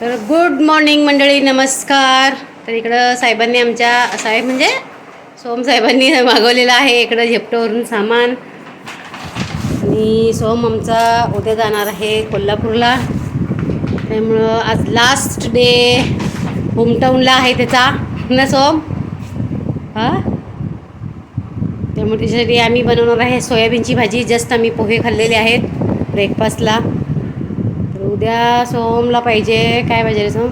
तर good morning मंडळी नमस्कार. तर इकडं साहेबांनी आमच्या साहेब म्हणजे सोम साहेबांनी मागवलेलं आहे इकडं झेपटोवरून सामान. आणि सोम आमचा उद्या जाणार आहे कोल्हापूरला. त्यामुळं आज लास्ट डे होमटाऊनला आहे त्याचा. ना सोम? हां? त्यामुळे त्याच्यासाठी आम्ही बनवणार आहे सोयाबीनची भाजी. जस्ट आम्ही पोहे खाल्लेले आहेत ब्रेकफास्टला उद्या सोमला पाहिजे. काय पाहिजे रे सोम?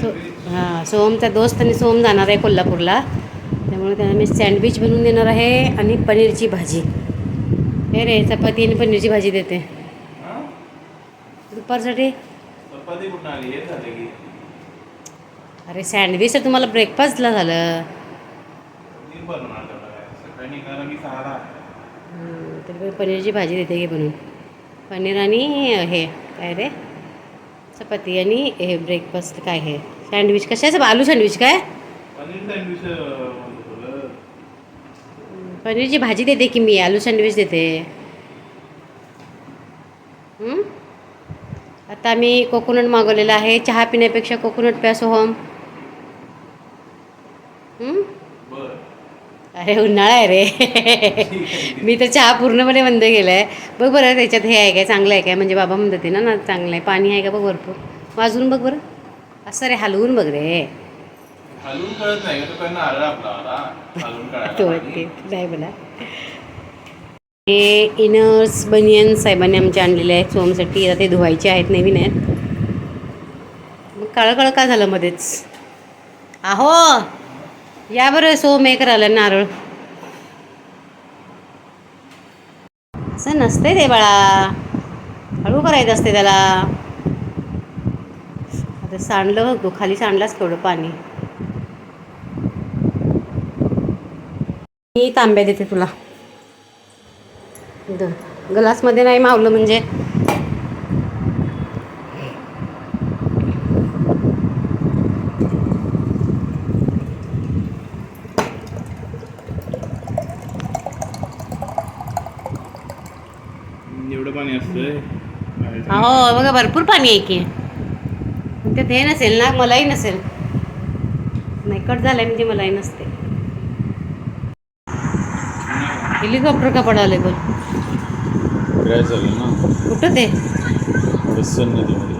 सो हां सोमचा दोस्त आणि सोम जाणार आहे कोल्हापूरला. त्यामुळे त्यांना मी सँडविच बनवून देणार आहे आणि पनीरची भाजी. हे रे चपाती आणि पनीरची भाजी देते? दुपारसाठी? अरे सँडविच तर तुम्हाला ब्रेकफास्टला झालं. ती बनवणार तेवढं काय सकाळी निघालं की सहाला तर मी पनीरची भाजी देते की बनवून. पनीर आणि हे काय रे? चपाती आणि हे ब्रेकफास्ट काय हे? सँडविच कशाचं? आलू सँडविच काय? पनीरची भाजी देते की मी? आलू सँडविच देते? आता आम्ही कोकोनट मागवलेला आहे. चहा पिण्यापेक्षा कोकोनट प्या सोहम हं? बर अरे उन्हाळा आहे रे. मी तर चहा पूर्णपणे बंद केला आहे बघ बरं त्याच्यात हे आहे काय चांगलं आहे काय? म्हणजे बाबा म्हणतात ते ना ना चांगलं आहे. पाणी आहे का बघ भरपूर? वाजून बघ बरं. असं रे हलवून बघ रे. तो नाही मला हे इनर्स बनियन साहेबांनी आमच्या आणलेले आहेत सोमसाठी आता ते धुवायचे आहेत नवीन आहेत. मग काळं काळं का झालं मध्येच? आहो! या बरं सोम एक राहिलं नारळ. असं नसते ते बाळा. हळू करायचं असते त्याला. आता सांडलं बघ तू खाली सांडलाच थोडं पाणी. मी तांब्या देते तुला. इथं. ग्लासमध्ये नाही मावलं म्हणजे एवढं पाणी असतंय हो बघा भरपूर पाणी आहे की. त्यात हे नसेल ना मलाही नसेल. नाही कट झालंय म्हणजे मलाही नसते. हेलिकॉप्टर का पडाले बोल काय झालं ना. कुठं ते? नदीमध्ये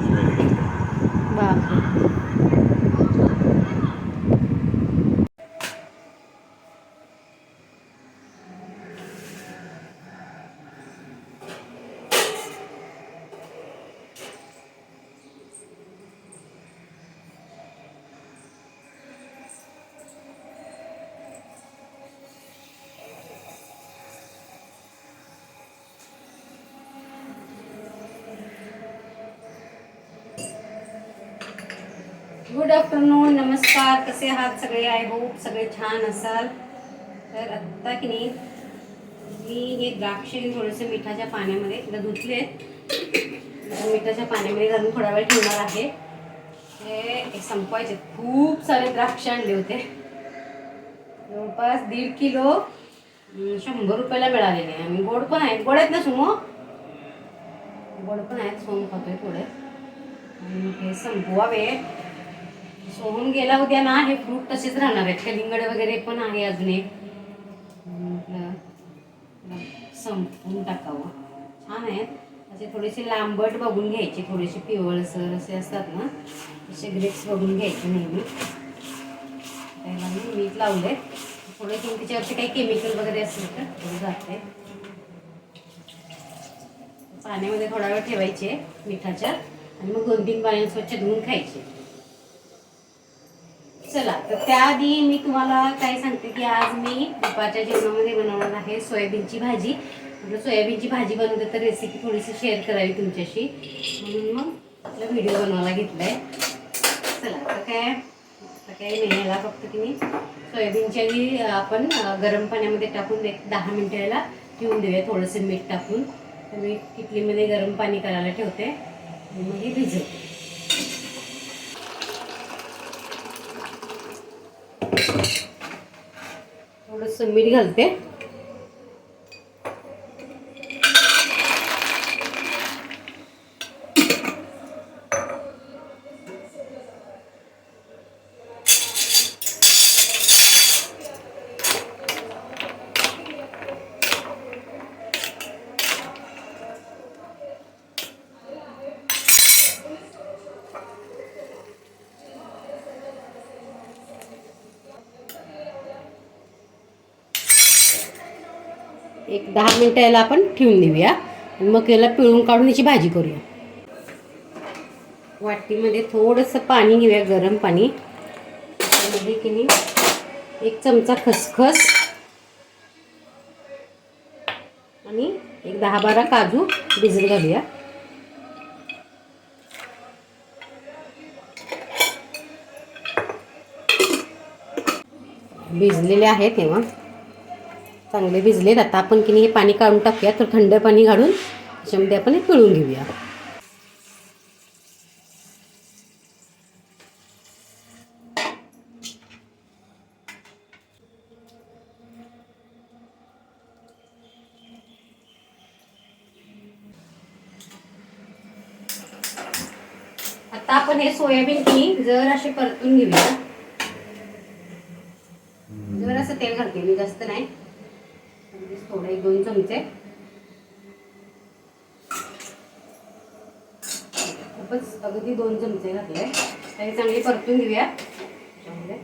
गुड आफ्टरनून नमस्कार. कसे आहात सगळे? आय होप सगळे छान असाल. तर आत्ता की नाही मी हे द्राक्ष थोडेसे मिठाच्या पाण्यामध्ये एकदा धुतले. मिठाच्या पाण्यामध्ये घालून थोडा वेळ ठेवणार आहे. हे संपवायचे. खूप सारे द्राक्ष आणले होते. जवळपास दीड किलो शंभर रुपयाला मिळालेले आणि गोड पण आहेत. गोड आहेत ना सुमो? गोड पण आहेत. सोम खातोय थोडे. आणि हे संपवावे. सोडून गेला उद्या ना हे फ्रूट तसेच राहणार आहेत. कलिंगड वगैरे पण आहे अजून एक. संपून टाकावं. छान आहेत. असे थोडेसे लांबट बघून घ्यायचे थोडेसे पिवळसर असे असतात ना तसे ग्रेप्स बघून घ्यायचे नेहमी. त्याला मी मीठ लावले थोडे तीन त्याच्यावरती काही केमिकल वगैरे असेल तर थोडं जाते पाण्यामध्ये थोडा वेळ ठेवायचे मिठाच्या आणि मग दोन तीन पाण्याने स्वच्छ धुवून खायचे. तर त्याआधी मी तुम्हाला काय सांगते की आज मी दुपारच्या जेवणामध्ये बनवणार आहे सोयाबीनची भाजी. म्हटलं सोयाबीनची भाजी बनवते तर रेसिपी थोडीशी शेअर करावी तुमच्याशी. म्हणून मग आपला व्हिडिओ बनवायला घेतलाय. चला तर काय आता काही नाही याला फक्त की मी सोयाबीनच्या आधी आपण गरम पाण्यामध्ये टाकून एक दहा मिनटाला याला ठेवून देऊया. थोडंसं मीठ टाकून. तर मी किटलीमध्ये गरम पाणी करायला ठेवते. आणि मग हे भिजवते. थोडंसं मीठ घालते. एक दहा मिनटं याला आपण ठेवून देऊया. आणि मग याला पिळून काढून याची भाजी करूया. वाटीमध्ये थोडंसं पाणी घेऊया गरम पाणी. त्यामध्ये की नाही एक चमचा खसखस. आणि एक दहा बारा काजू भिजत घालूया. भिजलेले आहेत तेव्हा. चांगले भिजलेत. आता आपण की नाही हे पाणी काढून टाकूया. तर थंड पाणी काढून त्याच्यामध्ये आपण हे पिळून घेऊया. आता आपण हे सोयाबीन की जर असे परतून घेऊया. जर असं तेल घालते मी जास्त नाही. अगदी एक दोन चमचे. खूपच अगदी दोन चमचे घातले. हे चांगली परतून घेऊया. त्याच्यामध्ये.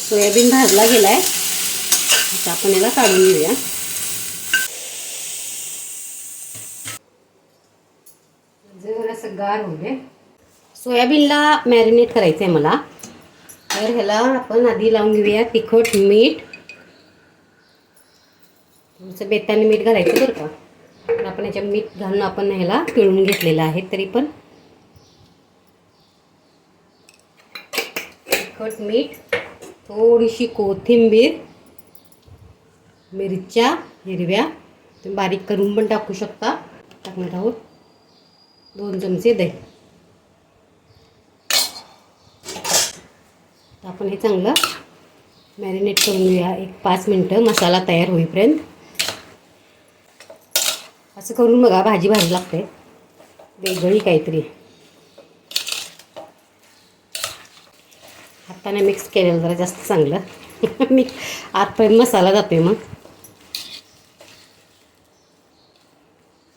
सोयाबीन भाजला गेलाय. आता आपण याला काढून घेऊया जर असं गार होऊ दे सोयाबीनला मॅरिनेट करायचं आहे मला. तर ह्याला आपण आधी लावून घेऊया तिखट मीठ. थोडंसं बेताने मीठ घालायचं बरं का. आपण याच्या मीठ घालून आपण ह्याला पिळून घेतलेलं आहे तरी पण. तिखट मीठ थोडीशी कोथिंबीर मिरच्या हिरव्या. तुम्ही बारीक करून पण टाकू शकता. टाकणार आहोत. दोन चमचे दही. तर आपण हे चांगलं मॅरिनेट करून घेऊया. एक पाच मिनटं मसाला तयार होईपर्यंत. असं करून बघा भाजी भाजी लागते. वेगळी काहीतरी. हाताने मिक्स केलेलं जरा जास्त चांगलं. मी आतपर्यंत मसाला जातोय मग.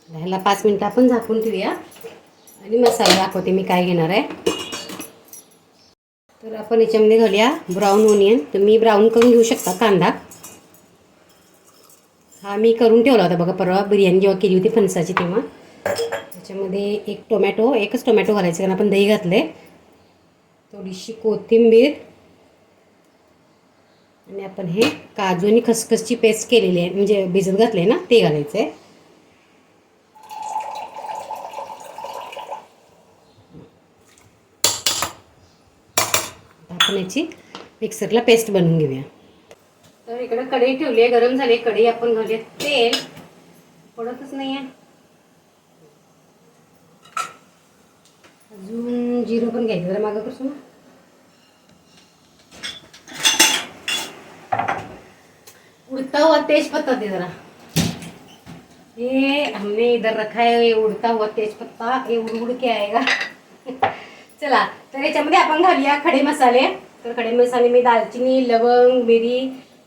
ह्याला पाच मिनटं आपण झाकून ठेवूया. आणि मसाला दाखवते मी काय घेणार आहे. तर आपण याच्यामध्ये घालूया ब्राऊन ओनियन तुम्ही ब्राऊन करून घेऊ शकता कांदा. हा मी करून ठेवला होता बघा परवा बिर्याणी जेव्हा केली होती फणसाची तेव्हा. त्याच्यामध्ये एक टोमॅटो एकच टोमॅटो घालायचं कारण आपण दही घातले थोडीशी कोथिंबीर. आणि आपण हे काजू आणि खसखसची पेस्ट केलेली आहे म्हणजे भिजत घातले ना ते घालायचं आहे आपण याची मिक्सरला पेस्ट बनवून घेऊया. तर इकडं कढई ठेवली आहे गरम झाली कढई आपण घालूया तेल. पडतच नाही आहे अजून जिरं पण घ्यायचं जरा मागं कसं उड़ता हुआ तेज पत्ता दे जरा. ये हमने इधर रखा है ये उड़ता हुआ तेज पत्ता. ये उड़ उड़ के आएगा. चला तर याच्यामध्ये आपण घालूया खडे मसाले. तर खडे मसाले मी दालचिनी लवंग मिरी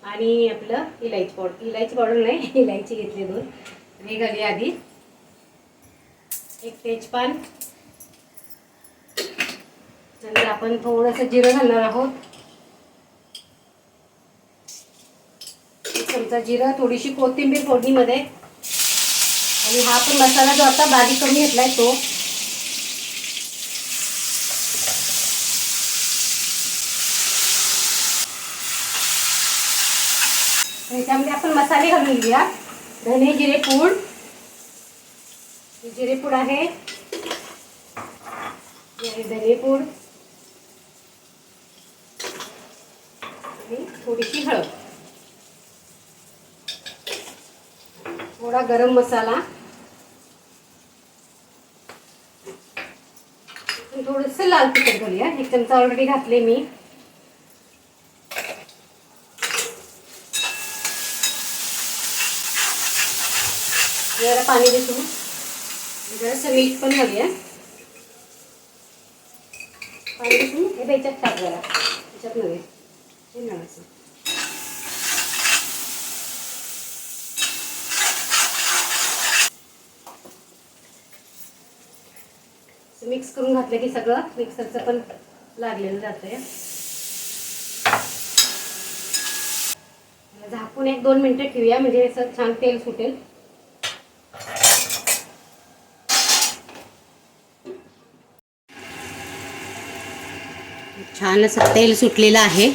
आणि आपलं इलायची पावडर. इलायची पावडर नाही इलायची घेतली दोन. हे घालूया आधी. एक तेजपान. नंतर आपण थोडंसं जिरं घालणार आहोत. एक चमचा जिरं थोडीशी कोथिंबीर फोडणीमध्ये. आणि हा पण मसाला जो आता बारीक करून घेतलाय तो ह्याच्यामध्ये आपण मसाले घालून घेऊया. धने जिरे पूड. जिरे पूड आहे. धने पूड. थोडीशी हळद. थोडा गरम मसाला. थोडस लाल तिखट घालूया. एक चमचा ऑलरेडी घातले मी. जरा पाणी देतो जरा मीठ पण घालूया पाणी देतो हे बेच्यात टाक जरा. त्याच्यात नव्हे. हे नळाचं मिक्स करून घातलं की सगळं मिक्सरचं पण लागलेलं जातंय. झाकून एक दोन मिनटं ठेवूया. म्हणजे असं छान तेल सुटेल. छान असं तेल सुटलेलं आहे.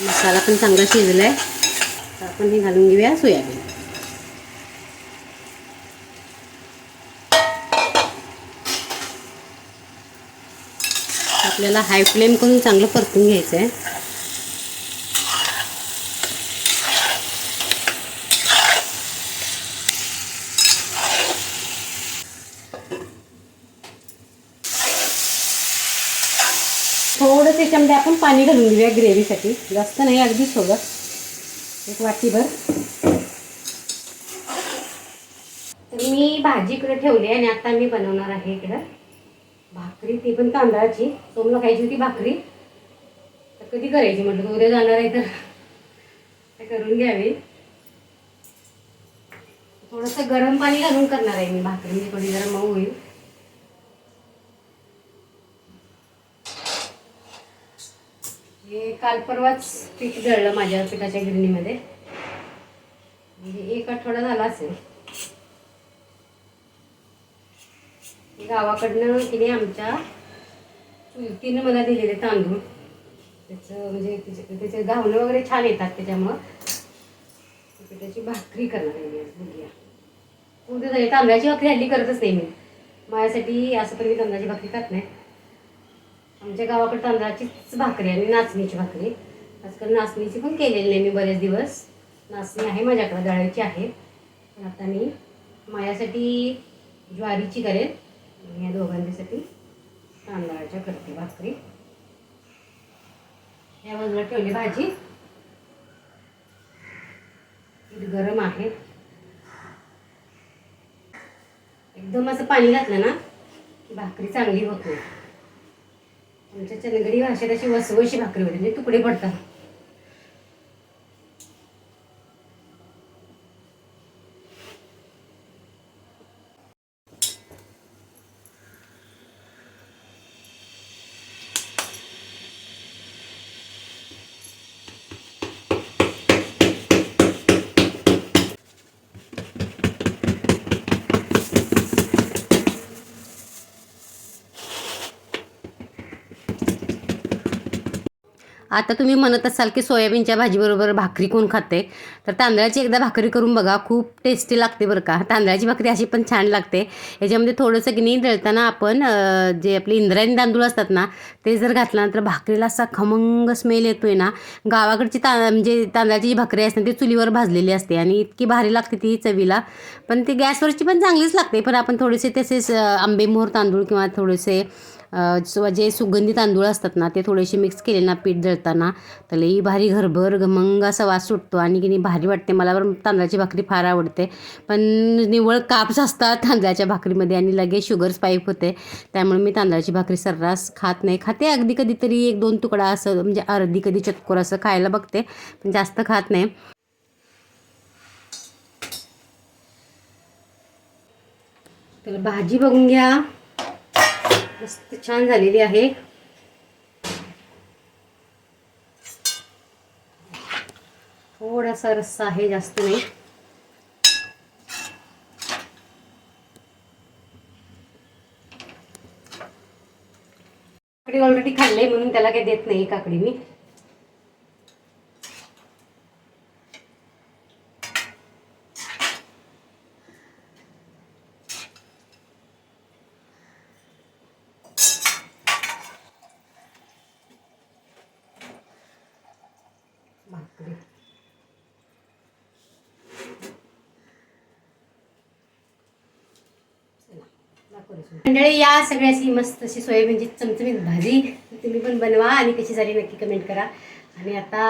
मसाला पण चांगला शिजलाय. तर आपण हे घालून घेऊया सोयाबीन. आपल्याला हाय फ्लेम करून चांगलं परतून घ्यायचं आहे थोडंसं याच्यामध्ये आपण पाणी घालून घेऊया ग्रेव्हीसाठी. जास्त नाही अगदी सोबत. एक वाटीभर. तर मी भाजी इकडे ठेवली आहे आणि आता मी बनवणार आहे इकडं भाकरी. ती पण तांदळाची. सोमला खायची होती भाकरी. तर कधी करायची म्हटलं उद्या जाणार आहे तर. करून घ्यावी. थोडंसं गरम पाणी घालून करणार आहे मी भाकरी. म्हणजे थोडी जरा मऊ होईल हे काल परवाच पीठ जळलं माझ्या पिठाच्या गिरणीमध्ये. म्हणजे एक आठवडा झाला असेल. गावाकडनं तिने आमच्या चुलतीनं मला दिलेले तांदूळ. त्याचं म्हणजे त्याचे त्याचे घावणं वगैरे छान येतात त्याच्यामुळं. पिठाची भाकरी करणार आहे मी आज बघूया झाली तांदळाची भाकरी हल्ली करतच नाही मी. माझ्यासाठी असं पण मी तांदळाची भाकरी खात नाही. आमच्या गावाकडे तांदळाचीच भाकरी आणि नाचणीची भाकरी. आजकाल नाचणीची पण केलेली नाही मी बरेच दिवस. नाचणी आहे माझ्याकडे दळायची आहे. पण आता मी माझ्यासाठी ज्वारीची करेल. आणि या दोघांच्यासाठी तांदळाच्या करते भाकरी. या बाजूला ठेवली भाजी. गरम आहे. एकदम असं पाणी घातलं ना की भाकरी चांगली होते आमच्या चंदगडी भाषेत अशी वसवशी भाकरी होती म्हणजे तुकडे पडतात. आता तुम्ही म्हणत असाल की सोयाबीनच्या भाजीबरोबर भाकरी कोण खाते? तर तांदळाची एकदा भाकरी करून बघा खूप टेस्टी लागते बरं का. तांदळाची भाकरी अशी पण छान लागते. याच्यामध्ये थोडंसं गिनी दळताना आपण जे आपले इंद्रायणी तांदूळ असतात ना ते जर घातला तर भाकरीला असा खमंग स्मेल येतो आहे ना. गावाकडची ता म्हणजे तांदळाची जी भाकरी असते ती चुलीवर भाजलेली असते आणि इतकी भारी लागते ती चवीला. पण ती गॅसवरची पण चांगलीच लागते. पण आपण थोडेसे तसेच आंबेमोहर तांदूळ किंवा थोडेसे जे सुगंधी तांदूळ असतात ना ते थोडेसे मिक्स केले ना पीठ दळताना तर लई भारी घरभर घमंग असा वास सुटतो आणि की नाही भारी वाटते. मला पण तांदळाची भाकरी फार आवडते. पण निवळ काप्स असतात तांदळाच्या भाकरीमध्ये आणि लगेच शुगर स्पाईक होते. त्यामुळे मी तांदळाची भाकरी सर्रास खात नाही. खाते अगदी कधीतरी एक दोन तुकडा असं म्हणजे अर्धी कधी चतकोर असं खायला बघते पण जास्त खात नाही. तर भाजी बघून घ्या. मस्त छान झालेली आहे. थोडासा रस्सा आहे जास्त नाही. काकडी ऑलरेडी खाल्ले म्हणून त्याला काही देत नाही काकडी मी भाकरी मंडळी या सगळ्याची मस्त अशी सोयाबीनची चमचमीत भाजी तुम्ही पण बनवा आणि कशी झाली नक्की कमेंट करा. आणि आता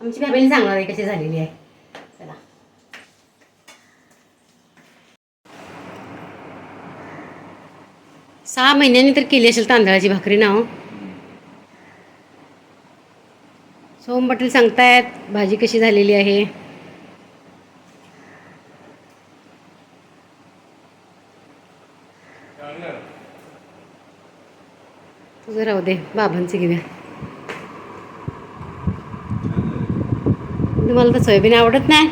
आमची फॅमिली सांगणार आहे कशी झालेली आहे. चला. सहा महिन्यांनी तर केली असेल तांदळाची भाकरी ना हो. सोम पाटील सांगतायत भाजी कशी झालेली आहे? दे बाबांचे घेऊया. तुम्हाला तर सोयाबीन आवडत नाही?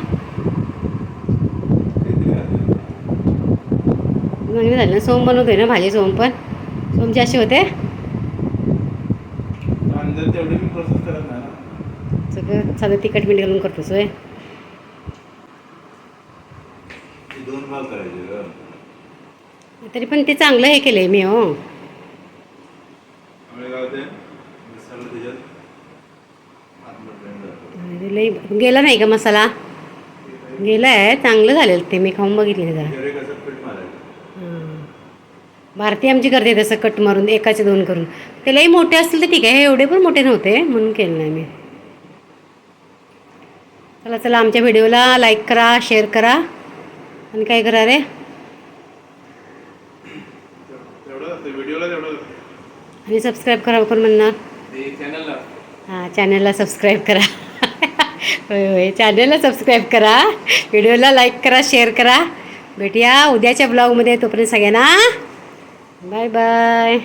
चांगली झाली ना सोम बनवतोय ना भाजी सोम पण. सोमचे असे होते. सगळं साधं तिखट मीठ घालून करतो सोय तरी पण ते चांगलं हे केलं आहे मी हो त्यामुळे काय होते मिक्सरला त्याच्यात आतलं blend जातं. अरे लई गेला नाही का मसाला? गेला आहे चांगलं झालेलं ते मी खाऊन बघितले जरा. भारती आमची करते तसं कट मारून एकाचे दोन करून. ते लई मोठे असतील तर ठीक आहे हे एवढे पण मोठे नव्हते म्हणून केलं नाही मी. चला चला आमच्या व्हिडिओला लाईक करा शेअर करा. आणि काय करा रे. आणि सबस्क्राईब करा कोण म्हणणार. हां चॅनलला सबस्क्राईब करा. होय होय चॅनलला सबस्क्राईब करा व्हिडिओला लाईक करा शेअर करा. भेटूया उद्याच्या ब्लॉगमध्ये तोपर्यंत सगळ्यांना बाय बाय